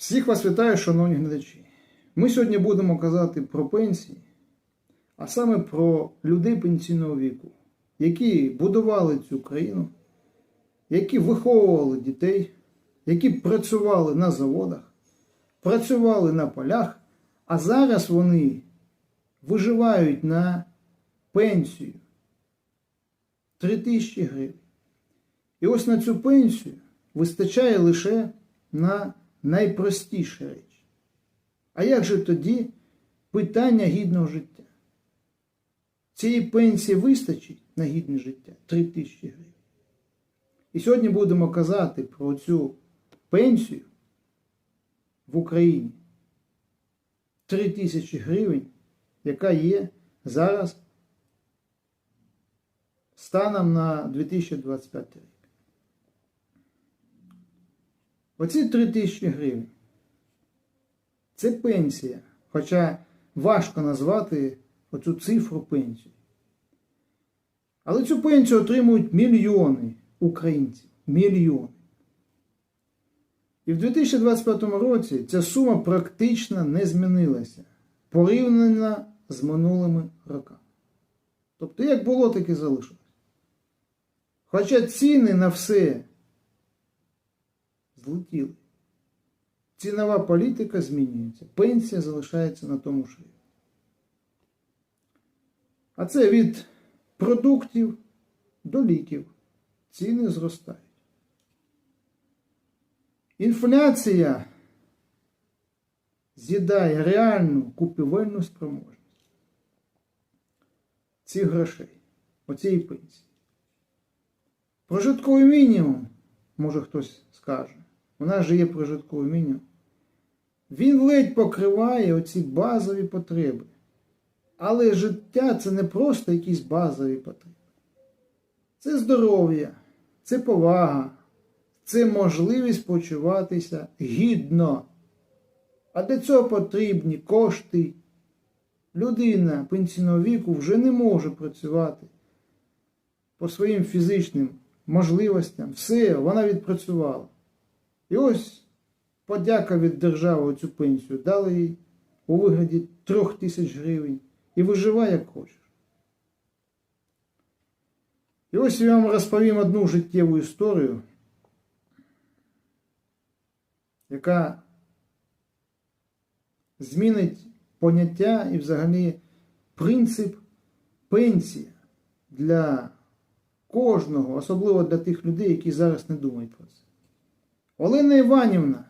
Всіх вас вітаю, шановні глядачі. Ми сьогодні будемо казати про пенсії, а саме про людей пенсійного віку, які будували цю країну, які виховували дітей, які працювали на заводах, працювали на полях, а зараз вони виживають на пенсію 3 тисячі гривень. І ось на цю пенсію вистачає лише на найпростіші речі. А як же тоді питання гідного життя? Цієї пенсії вистачить на гідне життя 3 тисячі гривень. І сьогодні будемо казати про цю пенсію в Україні 3 тисячі гривень, яка є зараз станом на 2025 рік. Оці 3 тисячі гривень. Це пенсія. Хоча важко назвати оцю цифру пенсію. Але цю пенсію отримують мільйони українців. Мільйони. І в 2025 році ця сума практично не змінилася порівняно з минулими роками. Тобто, як було, так і залишилось. Хоча ціни на все злетіли. Цінова політика змінюється, пенсія залишається на тому ж рівні. А це від продуктів до ліків. Ціни зростають. Інфляція з'їдає реальну купівельну спроможність цих грошей, оцієї пенсії. Прожитковий мінімум, може хтось скаже, у нас же є прожитковий мінімум. Він ледь покриває оці базові потреби. Але життя це не просто якісь базові потреби. Це здоров'я, це повага, це можливість почуватися гідно. А для цього потрібні кошти. Людина пенсійного віку вже не може працювати по своїм фізичним можливостям. Все, вона відпрацювала. І ось подяка від держави цю пенсію дали їй у вигляді трьох тисяч гривень і виживай як хочеш. І ось я вам розповім одну життєву історію, яка змінить поняття і взагалі принцип пенсії для кожного, особливо для тих людей, які зараз не думають про це. Олена Іванівна